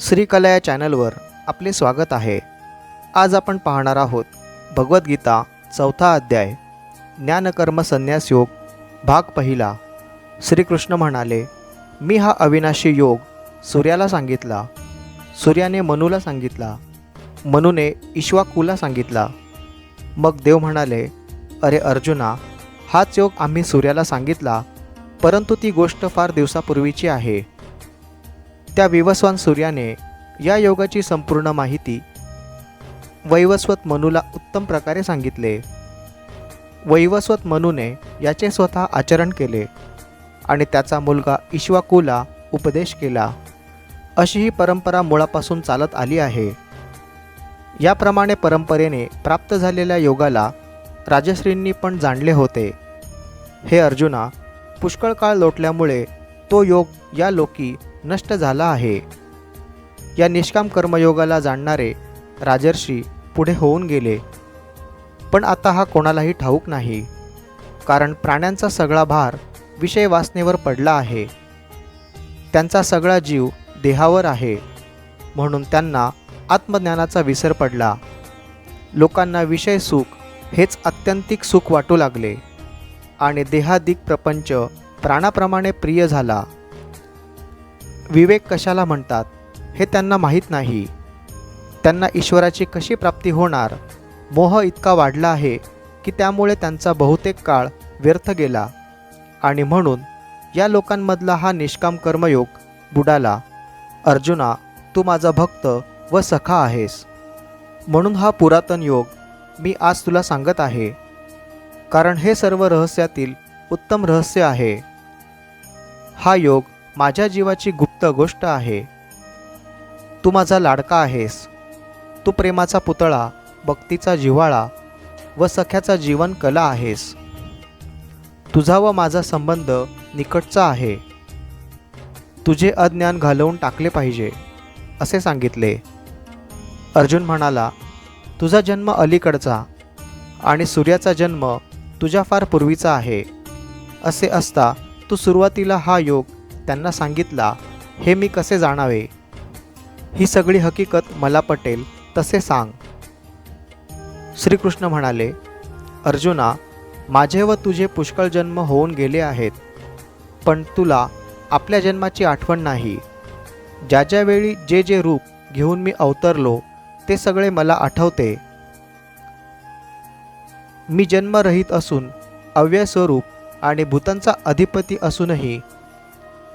श्रीकला या चॅनलवर आपले स्वागत आहे. आज आपण पाहणार आहोत भगवद्गीता चौथा अध्याय ज्ञानकर्म संन्यास योग भाग पहिला. श्रीकृष्ण म्हणाले मी हा अविनाशी योग सूर्याला सांगितला. सूर्याने मनूला सांगितला. मनूने ईश्वाकूला सांगितला. मग देव म्हणाले अरे अर्जुना हाच योग आम्ही सूर्याला सांगितला परंतु ती गोष्ट फार दिवसापूर्वीची आहे. त्या विवस्वान सूर्याने या योगाची संपूर्ण माहिती वैवस्वत मनूला उत्तम प्रकारे सांगितले. वैवस्वत मनूने याचे स्वतः आचरण केले आणि त्याचा मुलगा इश्वाकूला उपदेश केला. अशी ही परंपरा मुळापासून चालत आली आहे. याप्रमाणे परंपरेने प्राप्त झालेल्या योगाला राजश्रींनी पण जाणले होते. हे अर्जुना पुष्कळ काळ लोटल्यामुळे तो योग या लोकी नष्ट झाला आहे. या निष्काम कर्मयोगाला जाणणारे राजर्षी पुढे होऊन गेले. पण आता हा कोणालाही ठाऊक नाही कारण प्राण्यांचा सगळा भार विषय वासनेवर पडला आहे. त्यांचा सगळा जीव देहावर आहे म्हणून त्यांना आत्मज्ञानाचा विसर पडला. लोकांना विषय सुख हेच अत्यंतिक सुख वाटू लागले आणि देहादिक प्रपंच प्राणाप्रमाणे प्रिय झाला. विवेक कशाला म्हणतात हे त्यांना माहीत नाही. त्यांना ईश्वराची कशी प्राप्ती होणार? मोह इतका वाढला आहे की त्यामुळे त्यांचा बहुतेक काळ व्यर्थ गेला. आणि म्हणून या लोकांमधला हा निष्काम कर्मयोग बुडाला. अर्जुना तू माझा भक्त व सखा आहेस. म्हणून हा पुरातन योग मी आज तुला सांगत आहे. कारण हे सर्व रहस्यातील उत्तम रहस्य आहे. हा योग माझ्या जीवाची गुप्त गोष्ट आहे. तू माझा लाडका आहेस. तू प्रेमाचा पुतळा भक्तीचा जिव्हाळा व सख्याचा जीवन कला आहेस. तुझा व माझा संबंध निकटचा आहे. तुझे अज्ञान घालवून टाकले पाहिजे असे सांगितले. अर्जुन म्हणाला तुझा जन्म अलीकडचा आणि सूर्याचा जन्म तुझ्या फार पूर्वीचा आहे. असे असता तू सुरुवातीला हा योग त्यांना सांगितला हे मी कसे जाणावे? ही सगळी हकीकत मला पटेल तसे सांग. श्रीकृष्ण म्हणाले अर्जुना माझे व तुझे पुष्कळ जन्म होऊन गेले आहेत पण तुला आपल्या जन्माची आठवण नाही. ज्या ज्यावेळी जे जे रूप घेऊन मी अवतरलो ते सगळे मला आठवते. मी जन्मरहित असून अव्यय स्वरूप आणि भूतांचा अधिपती असूनही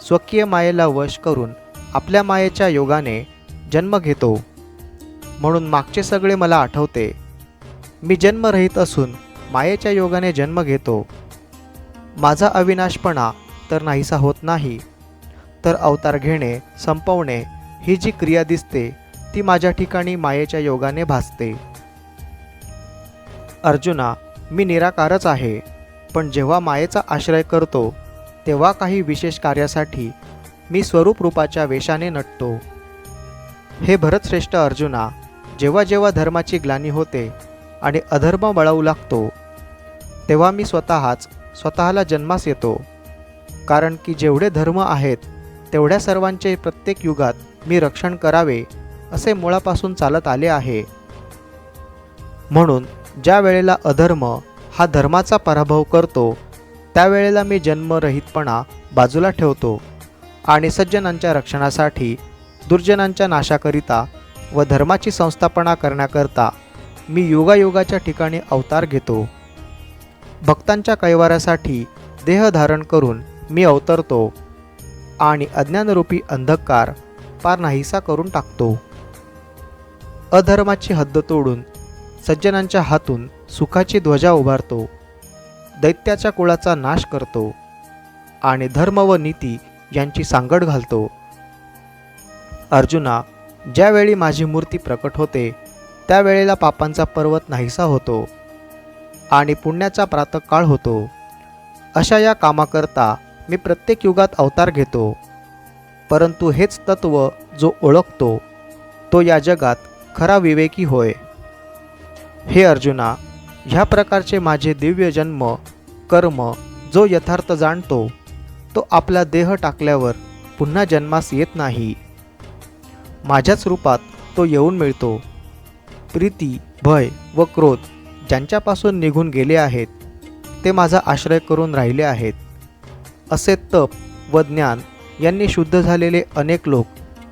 स्वकीय मायेला वश करून आपल्या मायेच्या योगाने जन्म घेतो. म्हणून मागचे सगळे मला आठवते. मी जन्मरहित असून मायेच्या योगाने जन्म घेतो. माझा अविनाशपणा तर नाहीसा होत नाही. तर अवतार घेणे संपवणे ही जी क्रिया दिसते ती माझ्या ठिकाणी मायेच्या योगाने भासते. अर्जुना मी निराकारच आहे पण जेव्हा मायेचा आश्रय करतो तेव्हा काही विशेष कार्यासाठी मी स्वरूप रूपाच्या वेशाने नटतो. हे भरतश्रेष्ठ अर्जुना जेव्हा जेव्हा धर्माची ग्लानी होते आणि अधर्म बळवू लागतो तेव्हा मी स्वतःच स्वतःला जन्मास येतो. कारण की जेवढे धर्म आहेत तेवढ्या सर्वांचे प्रत्येक युगात मी रक्षण करावे असे मुळापासून चालत आले आहे. म्हणून ज्या वेळेला अधर्म हा धर्माचा पराभव करतो त्यावेळेला मी जन्मरहितपणा बाजूला ठेवतो आणि सज्जनांच्या रक्षणासाठी दुर्जनांच्या नाशाकरिता व धर्माची संस्थापना करण्याकरता मी योगायोगाच्या ठिकाणी अवतार घेतो. भक्तांच्या कैवारासाठी देह धारण करून मी अवतरतो आणि अज्ञानरूपी अंधकार पार नाहीसा करून टाकतो. अधर्माची हद्द तोडून सज्जनांच्या हातून सुखाची ध्वजा उभारतो. दैत्याच्या कुळाचा नाश करतो आणि धर्म व नीती यांची सांगड घालतो. अर्जुना ज्यावेळी माझी मूर्ती प्रकट होते त्यावेळेला पापांचा पर्वत नाहीसा होतो आणि पुण्याचा प्रातकाळ होतो. अशा या कामाकरता मी प्रत्येक युगात अवतार घेतो. परंतु हेच तत्व जो ओळखतो तो या जगात खरा विवेकी होय. हे अर्जुना ह्या प्रकारचे माझे दिव्य जन्म कर्म जो यथार्थ जाणतो तो आपला देह टाकल्यावर पुन्हा जन्मास येत नाही. माझ्याच रूपात तो येऊन मिळतो. प्रीती भय व क्रोध ज्यांच्यापासून निघून गेले आहेत ते माझा आश्रय करून राहिले आहेत. असे तप व ज्ञान यांनी शुद्ध झालेले अनेक लोक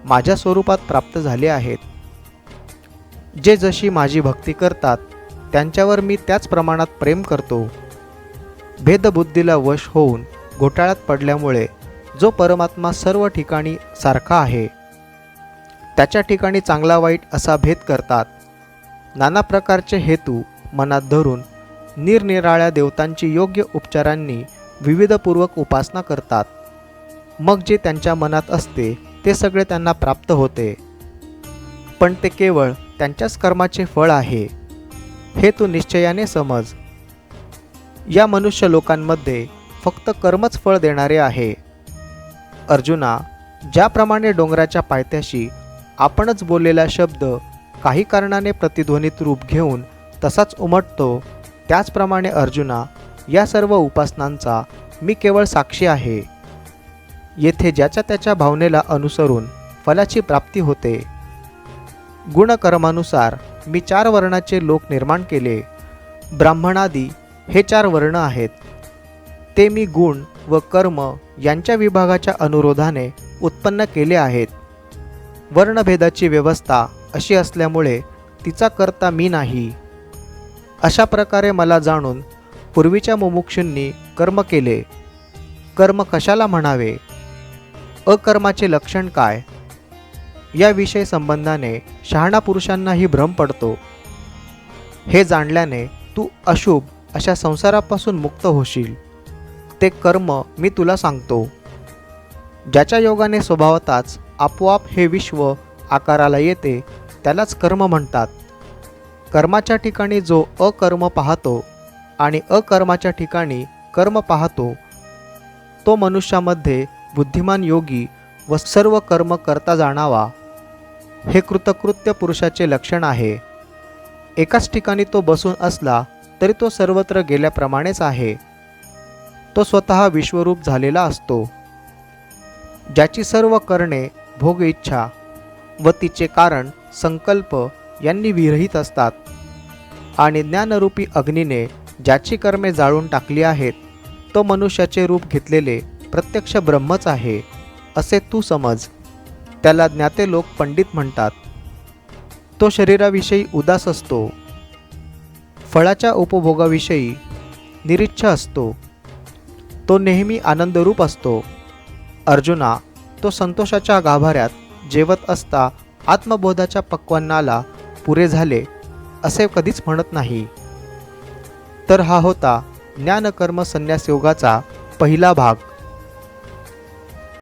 माझ्या स्वरूपात प्राप्त झाले आहेत. जे जशी माझी भक्ती करतात त्यांच्यावर मी त्याच प्रमाणात प्रेम करतो. भेदबुद्धीला वश होऊन घोटाळ्यात पडल्यामुळे जो परमात्मा सर्व ठिकाणी सारखा आहे त्याच्या ठिकाणी चांगला वाईट असा भेद करतात. नाना प्रकारचे हेतू मनात धरून निरनिराळ्या देवतांची योग्य उपचारांनी विविधपूर्वक उपासना करतात. मग जे त्यांच्या मनात असते ते सगळे त्यांना प्राप्त होते. पण ते केवळ त्यांच्याच कर्माचे फळ आहे. हे तू निश्चयाने समज. या मनुष्य लोकांमध्ये फक्त कर्मच फळ देणारे आहे. अर्जुना ज्याप्रमाणे डोंगराच्या पायथ्याशी आपणच बोललेला शब्द काही कारणाने प्रतिध्वनीत रूप घेऊन तसाच उमटतो त्याचप्रमाणे अर्जुना या सर्व उपासनांचा मी केवळ साक्षी आहे. येथे ज्याच्या त्याच्या भावनेला अनुसरून फलाची प्राप्ती होते. गुणकर्मानुसार मी चार वर्णाचे लोक निर्माण केले. ब्राह्मणादी हे चार वर्ण आहेत. ते मी गुण व कर्म यांच्या विभागाच्या अनुरोधाने उत्पन्न केले आहेत. वर्णभेदाची व्यवस्था अशी असल्यामुळे तिचा करता मी नाही. अशा प्रकारे मला जाणून पूर्वीच्या मुमुक्षूंनी कर्म केले. कर्म कशाला म्हणावे? अकर्माचे लक्षण काय? या विषय संबंधाने शहाणा पुरुषांनाही भ्रम पडतो. हे जाणल्याने तू अशुभ अशा संसारापासून मुक्त होशील. ते कर्म मी तुला सांगतो. ज्याच्या योगाने स्वभावताच आपोआप हे विश्व आकाराला येते त्यालाच कर्म म्हणतात. कर्माच्या ठिकाणी जो अकर्म पाहतो आणि अकर्माच्या ठिकाणी कर्म पाहतो तो मनुष्यामध्ये बुद्धिमान योगी व सर्व कर्म करता जाणावा. हे कृतकृत्य पुरुषाचे लक्षण आहे. एकाच ठिकाणी तो बसून असला तरी तो सर्वत्र गेल्याप्रमाणेच आहे. तो स्वतः विश्वरूप झालेला असतो. ज्याची सर्व करणे भोग इच्छा व तिचे कारण संकल्प यांनी विरहित असतात. आणि ज्ञानरूपी अग्नीने ज्याची कर्मे जाळून टाकली आहेत तो मनुष्याचे रूप घेतलेले प्रत्यक्ष ब्रह्मच आहे असे तू समज. त्याला ज्ञाते लोक पंडित म्हणतात. तो शरीराविषयी उदास असतो. फळाच्या उपभोगाविषयी निरिच्छ असतो. तो नेहमी आनंदरूप असतो. अर्जुना तो संतोषाच्या गाभाऱ्यात जेवत असता आत्मबोधाच्या पक्वांनाला पुरे झाले असे कधीच म्हणत नाही. तर हा होता ज्ञानकर्म संन्यास योगाचा पहिला भाग.